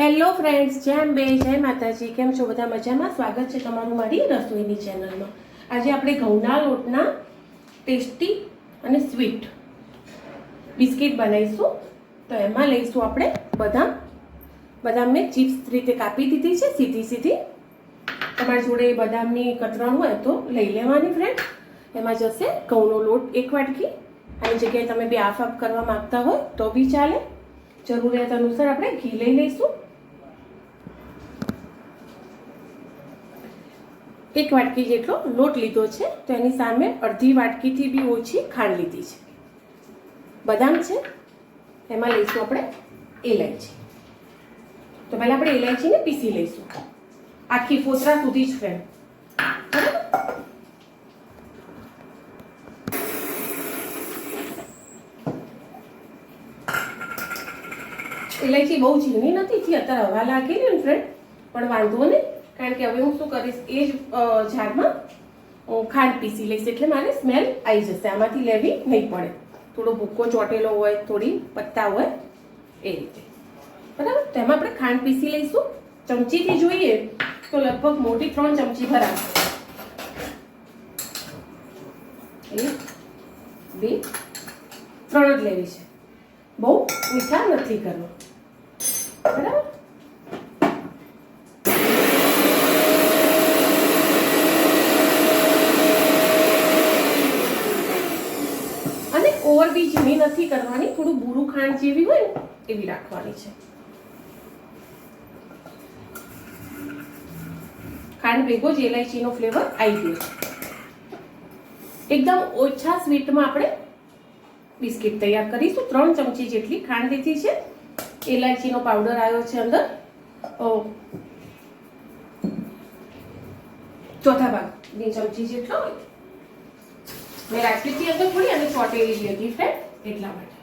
Hello friends જેમ બે જય માતાજી. કેમ છો બધા મજામાં? સ્વાગત છે તમારું મારી રસોઈની ચેનલમાં આજે આપણે ઘઉંના લોટના ટેસ્ટી અને સ્વીટ બિસ્કિટ બનાવીશું. તો એમાં લઈશું આપણે બદામ. બદામ મેં ચિપ્સ રીતે કાપી દીધી છે, સીધી સીધી. તમારી જોડે બદામની કતરણ હોય તો લઈ લેવાની ફ્રેન્ડ એમાં જશે ઘઉંનો લોટ એક વાટકી. આની જગ્યાએ તમે બે આફ આફ કરવા માંગતા હોય તો બી ચાલે. જરૂરિયાત અનુસાર આપણે ઘી લઈ લઈશું. એક વાટકી જેટલો લોટ લીધો છે, તો એની સામે અડધી વાટકીથી બી ઓછી ખાંડ લીધી છે. બદામ છે, એમાં લઈશું આપણે એલાયચી તો પહેલાં આપણે એલાયચીને પીસી લઈશું. આખી ફોતરા સુધી જ ફ્રેન્ડ ઇલાયચી બહુ ઝીણી નથી અત્યારે હવા લાગેલી ને ફ્રેન્ડ પણ વાંધો નહીં. કારણ કે હવે હું શું કરીશ? એ જ હું ખાંડ પીસી લઈશ એટલે મારે સ્મેલ આવી જશે. આમાંથી લેવી નહીં પડે. થોડો ભૂકો ચોટેલો હોય, થોડી પત્તા હોય, એ રીતે. બરાબર? તો એમાં આપણે ખાંડ પીસી લઈશું. ચમચીથી જોઈએ તો લગભગ મોટી ત્રણ ચમચી ભરાશે. એક, બે, ત્રણ જ લેવી છે. બહુ મીઠા નથી કરવા. બરાબર અને ઓવર બી ઝીણી નથી કરવાની, થોડું બુરું ખાંડ જેવી હોય એવી રાખવાની છે. ખાંડ ભેગો જ એલાયચીનો ફ્લેવર આવી ગયો એકદમ ઓછા સ્વીટમાં આપણે બિસ્કિટ તૈયાર કરીશું. ત્રણ ચમચી જેટલી ખાંડ લીધી છે. એલાયચીનો પાવડર આવ્યો છે અંદર. ચોથા ભાગ, બે ચમચી જેટલો મેં રાખી હતી અંદર થોડી, અને ચોટેલી લીધી ફ્રેન્ડ એટલા માટે.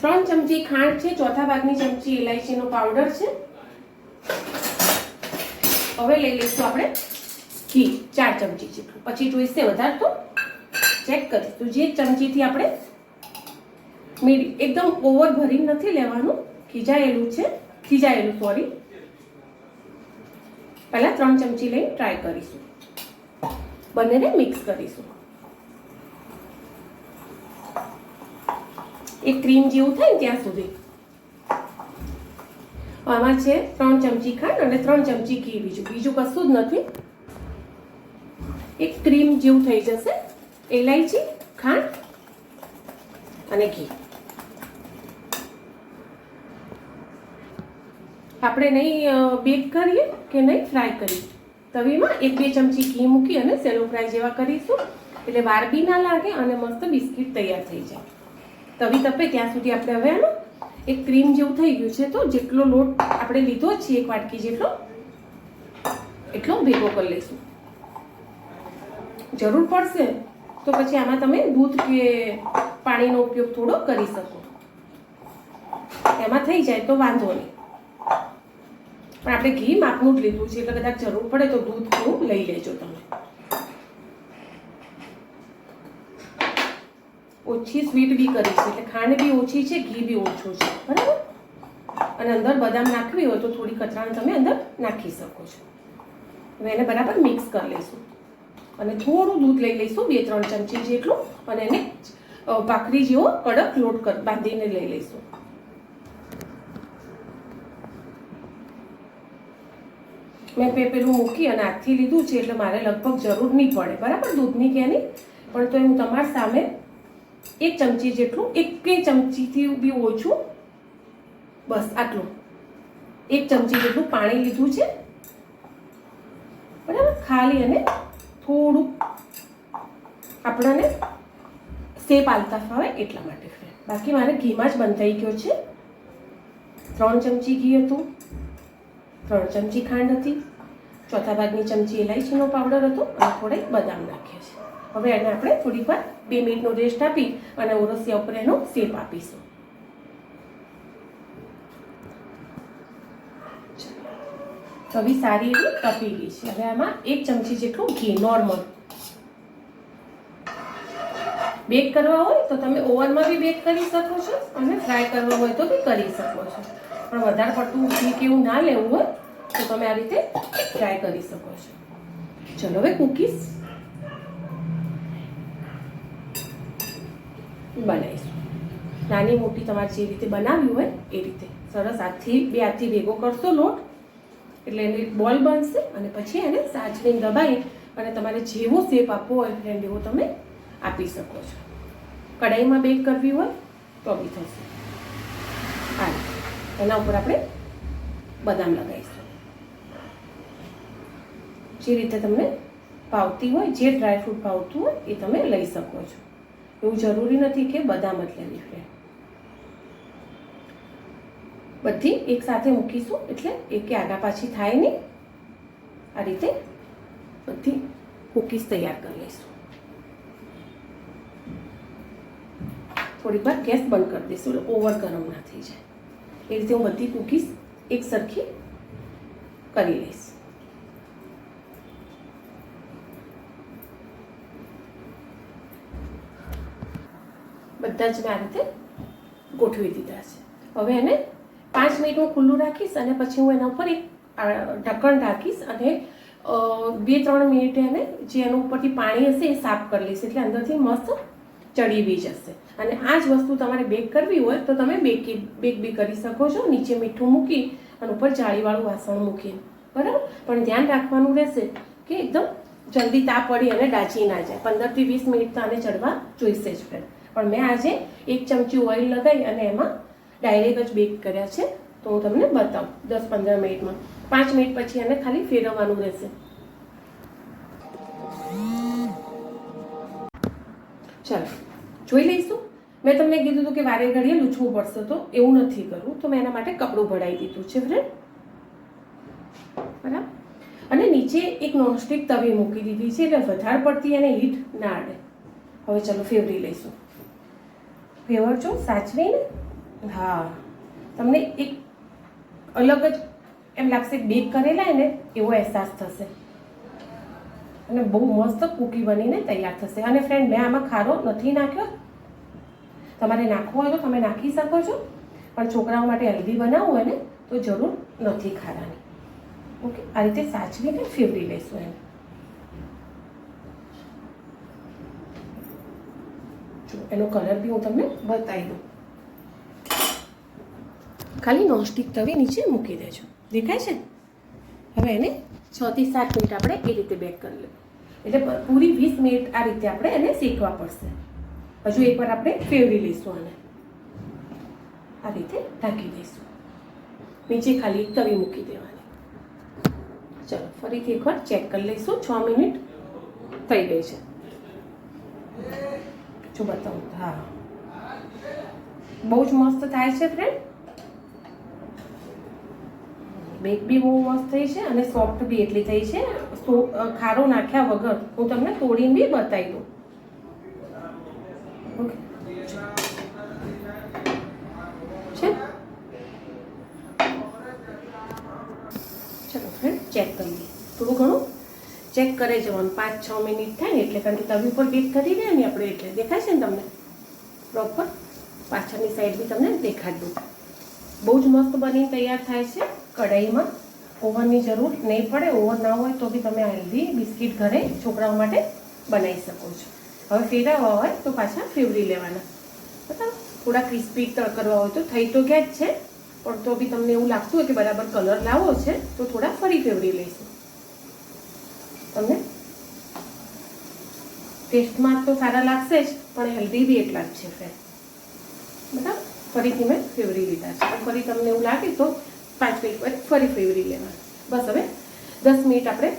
ત્રણ ચમચી ખાંડ છે, ચોથા ભાગની ચમચી ઇલાયચીનો પાવડર છે. હવે લઈ લઈશું આપણે ઘી, ચાર ચમચી જેટલું. પછી જોઈશે વધારે તો ચેક કરીશું. જે ચમચીથી આપણે મીડી, એકદમ ઓવર ભરી નથી લેવાનું, ખીજાયેલું છે, ખીજાયેલું સોરી પહેલા ત્રણ ચમચી લઈને ટ્રાય કરીશું. બંનેને મિક્સ કરીશું. એક ક્રીમ જેવું થાય ને ત્યાં સુધી. આમાં છે ત્રણ ચમચી ખાંડ અને ત્રણ ચમચી ઘી બીજું. બીજું કશું જ નથી. એક ક્રીમ જેવું થઈ જશે. એલાયચી ખાંડ અને ઘી. આપણે નહીં બેક કરીએ કે નહીં ફ્રાય કરીએ? તવીમાં એક બે ચમચી ઘી મૂકી અને સેલો ફ્રાય જેવા કરીશું. એટલે વાર બી ના લાગે અને મસ્ત બિસ્કિટ તૈયાર થઈ જાય. તવી તપે ત્યાં સુધી આપણે હવે આનું એક ક્રીમ જેવું થઈ ગયું છે તો જેટલો લોટ આપણે લીધો છે એક વાટકી જેટલો, એટલો ભેગો કરી લઈશું. જરૂર પડશે તો પછી આમાં તમે દૂધ કે પાણીનો ઉપયોગ થોડો કરી શકો. એમાં થઈ જાય તો વાંધો નહીં. પણ આપણે ઘી માપનું જ લીધું છે, એટલે કદાચ જરૂર પડે તો દૂધ થોડું લઈ લેજો તમે. ઓછી સ્વીટ બી કરી છે, એટલે ખાંડ બી ઓછી છે, ઘી બી ઓછું છે, બરાબર? અને અંદર બદામ નાખવી હોય તો થોડી કચરાણ તમે અંદર નાખી શકો છો. હવે એને બરાબર મિક્સ કરી લઈશું. અને થોડું દૂધ લઈ લઈશું, બે ત્રણ ચમચી જેટલું, અને એને ભાખરી જેવો કડક લોટ બાંધીને લઈ લઈશું. મેં પે પેલું મૂકી અને હાથથી લીધું છે એટલે મારે લગભગ જરૂર નહીં પડે. બરાબર? દૂધની કેની પણ તો હું તમારી સામે એક ચમચી જેટલું, એક ચમચીથી બી ઓછું, બસ આટલું. એક ચમચી જેટલું પાણી લીધું છે. બરાબર? ખાલી અને થોડું આપણને સેપ આલતા ફાવે એટલા માટે બાકી મારે ઘીમાં જ બંધાઈ ગયો છે. ત્રણ ચમચી ઘી હતું. ત્રણ ચમચી ખાંડ હતી. ચોથા ભાગની ચમચી ઇલાયચીનો પાવડર હતો અને થોડા બદામ નાખ્યા છે. હવે એને આપણે થોડીક વાર બે મિનિટનો રેસ્ટ આપી અને ઓરસિયા ઉપર એનો શેપ આપીશું. તવી સારી એવી તપી ગઈ છે. હવે આમાં એક ચમચી જેટલું ઘી નોર્મલ બેક કરવા હોય તો તમે ઓવનમાં બી બેક કરી શકો છો અને ફ્રાય કરવા હોય તો બી કરી શકો છો. પણ વધારે પડતું ઘી કે એવું ના લેવું હોય, તો તમે આ રીતે ટ્રાય કરી શકો છો. ચલો હવે કૂકીઝ બનાવીશું. નાની મોટી તમારે જે રીતે બનાવ્યું હોય, એ રીતે. સરસ હાથથી, બે હાથથી ભેગો કરશો લોટ, એટલે એની બોલ બનશે અને પછી એને સાચવીને દબાઈ અને તમારે જેવો શેપ આપવો હોય ફ્રેન્ડ એવો તમે આપી શકો છો. કઢાઈમાં બેક કરવી હોય, તો બી થશે. હા એના ઉપર આપણે બદામ લગાવીશું. જે રીતે તમને ભાવતી હોય, જે ડ્રાયફ્રૂટ ભાવતું હોય, એ તમે લઈ શકો છો. એવું જરૂરી નથી કે બદામ જ લેવી ફ્રેન્ડ બધી એક સાથે મૂકીશું, એટલે એકે આગા પાછી થાય નહીં. આ રીતે બધી કૂકીઝ તૈયાર કરી લઈશું. થોડીક વાર ગેસ બંધ કરી દઈશું, એટલે ઓવર ગરમ ના થઈ જાય. એ રીતે હું બધી કૂકીઝ એક સરખી કરી લઈશ. બધા જ મેં આ રીતે ગોઠવી દીધા છે. હવે એને પાંચ મિનિટ હું ખુલ્લું રાખીશ અને પછી હું એના ઉપર એક ઢક્કણ રાખીશ અને બે ત્રણ મિનિટે એને જે એના ઉપરથી પાણી હશે એ સાફ કરી લઈશ. એટલે અંદરથી મસ્ત ચડી બી જશે. અને આ જ વસ્તુ તમારે બેક કરવી હોય તો તમે બેકી બેક બી કરી શકો છો. નીચે મીઠું મૂકી અને ઉપર જાળીવાળું વાસણ મૂકીને બરાબર? પણ ધ્યાન રાખવાનું રહેશે કે એકદમ જલ્દી તાપ પડી અને ડાચી ના જાય. પંદરથી વીસ મિનિટ તો આને ચડવા જોઈશે જ ફ્રેન્ડ પણ મેં આજે એક ચમચી ઓઇલ લગાવી અને એમાં ડાયરેક્ટ જ બેક કર્યા છે. તો હું તમને બતાવું. દસ પંદર મિનિટમાં. પાંચ મિનિટ પછી એને ખાલી ફેરવવાનું રહેશે. ચાલો, જોઈ લઈશું. મેં તમને કીધું હતું કે વારે ઘડીએ લૂછવું પડશે તો એવું નથી કરવું. તો મેં એના માટે કપડું ભરાઈ દીધું છે ફ્રેન્ડ બરાબર? અને નીચે એક નોનસ્ટિક તવી મૂકી દીધી છે, એટલે વધારે પડતી એને હીટ ના અડે. હવે ચલો, ફેવરી લઈશું. ફેવરજો સાચવીને હા. તમને એક અલગ જ એમ લાગશે બેક કરેલા ને એવો અહેસાસ થશે. અને બહુ મસ્ત કૂકી બનીને તૈયાર થશે. અને ફ્રેન્ડ મેં આમાં ખારો નથી નાખ્યો. તમારે નાખવો હોય તો તમે નાખી શકો છો. પણ છોકરાઓ માટે હેલ્ધી બનાવવું હોય ને, તો જરૂર નથી ખારાની ઓકે આ રીતે સાચવીને ફેવરી લઈશું એને. એનો કલર બી હું તમને બતાવી દઉં. ખાલી નોનસ્ટિક તવી નીચે મૂકી દેજો. દેખાય છે? હવે એને છ થી સાત મિનિટ આપણે એ રીતે બેક કરી લેવું એટલે પૂરી વીસ મિનિટ આ રીતે આપણે એને શેકવા પડશે. હજુ એકવાર આપણે ફેવરી લઈશું આને. આ રીતે ઢાંકી દઈશું. નીચે ખાલી તવી મૂકી દેવાની. ચલો, ફરીથી એકવાર ચેક કરી લઈશું. છ મિનિટ થઈ ગઈ છે. જો બતાવું. હા. બહુ જ મસ્ત થાય છે ફ્રેન્ડ બેક બી બહુ મસ્ત થઈ છે અને સોફ્ટ બી એટલી થઈ છે. ખારો નાખ્યા વગર હું તમને તોડીને બી બતાવી દઉં. છે? ચલો ફ્રેન્ડ ચેક કરી લઈએ. થોડું ઘણું ચેક કરે જવાનું. પાંચ, છ મિનિટ થાય ને એટલે, કારણ કે તવી ઉપર બીટ કરી દે ને આપણે એટલે દેખાય છે ને તમને? પ્રોપર પાછળની સાઈડ બી તમને દેખાડી બહુ જ મસ્ત બની તૈયાર થાય છે. કઢાઈમાં ઓવનની જરૂર નહીં પડે, ઓવન ના હોય તો બી તમે હેલ્ધી બિસ્કિટ ઘરે છોકરાઓ માટે બનાવી શકો છો. હવે ફેરવવા હોય તો પાછા ફેવરી લેવાના. બરાબર? થોડા ક્રિસ્પી કરવા હોય તો થઈ તો ગયા જ છે, પણ તો બી તમને એવું લાગતું હોય કે બરાબર કલર લાવવો છે, તો થોડા ફરી ફેવરી લઈશું. તમને? ટેસ્ટમાં તો સારા લાગશે જ, પણ હેલ્ધી બી એટલા જ છે ફેર બરાબર? ફરીથી મેં ફેવરી લીધા છે. ફરી તમને એવું લાગે તો પાંચ મિનિટ ફરી ફેવરી લેવા બસ હવે દસ મિનિટ આપણે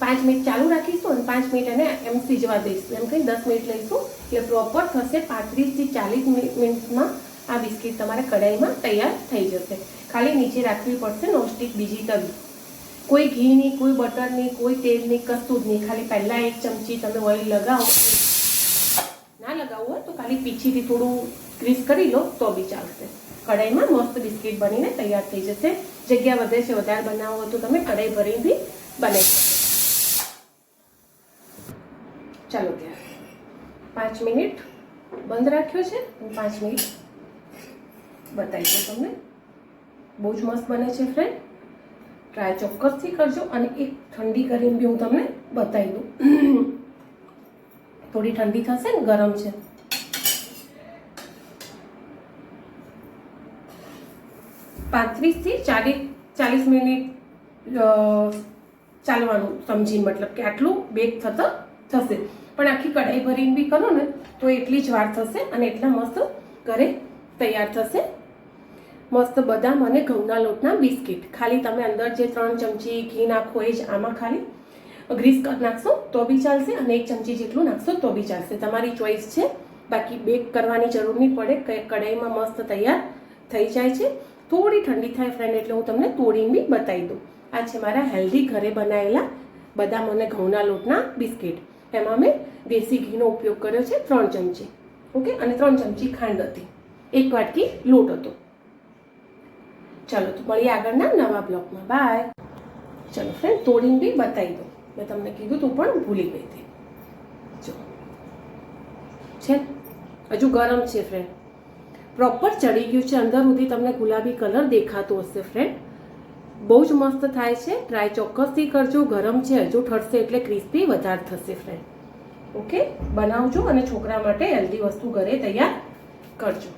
પાંચ મિનિટ ચાલુ રાખીશું અને પાંચ મિનિટ એને એમ સીજવા દઈશું. એમ કંઈ દસ મિનિટ લઈશું એટલે પ્રોપર થશે પાંત્રીસથી ચાલીસ મિનિટમાં આ બિસ્કિટ તમારે કઢાઈમાં તૈયાર થઈ જશે. ખાલી નીચે રાખવી પડશે નોનસ્ટિક બીજી તવી. કોઈ ઘીની, કોઈ બટરની, કોઈ તેલની કશું જ નહીં ખાલી પહેલાં એક ચમચી તમે ઓઇલ લગાવો. ના લગાવવું હોય તો ખાલી પીછીથી થોડું ગ્રીસ કરી લો તો બી ચાલશે. કઢાઈમાં મસ્ત બિસ્કિટ બનીને તૈયાર થઈ જશે. જગ્યા વધે છે, વધારે બનાવવો હોય તો તમે કઢાઈ ભરી બી બનાવી શકો. ચાલો ત્યાં. પાંચ પાંચ મિનિટ બંધ રાખ્યો છે. હું પાંચ મિનિટ બતાવી દઉં તમને. બહુ જ મસ્ત બને છે ફ્રેન્ડ ટ્રાય ચોક્કસથી કરજો અને એક ઠંડી કરીને બી હું તમને બતાવી દઉં. થોડી ઠંડી થશે ને, ગરમ છે. પાંત્રીસથી ચાલીસ ચાલીસ મિનિટ ચાલવાનું સમજીને મતલબ કે આટલું બેક થતો, થશે. પણ આખી કઢાઈ ભરીને બી કરો ને, તો એટલી જ વાર થશે અને એટલા મસ્ત ઘરે તૈયાર થશે. મસ્ત બદામ અને ઘઉંના લોટના બિસ્કિટ. ખાલી તમે અંદર જે ત્રણ ચમચી ઘી નાખો એ જ આમાં ખાલી ગ્રીસ કરી નાખશો, તો બી ચાલશે અને એક ચમચી જેટલું નાખશો, તો બી ચાલશે. તમારી ચોઈસ છે. બાકી બેક કરવાની જરૂર નહીં પડે. કઢાઈમાં મસ્ત તૈયાર થઈ જાય છે. થોડી ઠંડી થાય ફ્રેન્ડ એટલે હું તમને તોડીને બી બતાવી દઉં. આ છે મારા હેલ્ધી ઘરે બનાવેલા બદામ અને ઘઉંના લોટના બિસ્કિટ. એમાં મેં દેશી ઘીનો ઉપયોગ કર્યો છે ત્રણ ચમચી. ઓકે? અને ત્રણ ચમચી ખાંડ હતી. એક વાટકી લોટ હતો. ચાલો, તો મળીએ આગળના નવા બ્લોગમાં બાય ચલો ફ્રેન્ડ તોડીને બી બતાવી દઉં. મેં તમને કીધું તું, પણ ભૂલી ગઈ હતી. જો છે? હજુ ગરમ છે ફ્રેન્ડ પ્રોપર ચડી ગયું છે, અંદર સુધી તમને ગુલાબી કલર દેખાતો હશે ફ્રેન્ડ બહુ જ મસ્ત થાય છે. ટ્રાય ચોક્કસથી કરજો. ગરમ છે, હજુ ઠરશે એટલે ક્રિસ્પી વધારે થશે ફ્રેન્ડ ઓકે બનાવજો અને છોકરા માટે હેલ્ધી વસ્તુ ઘરે તૈયાર કરજો.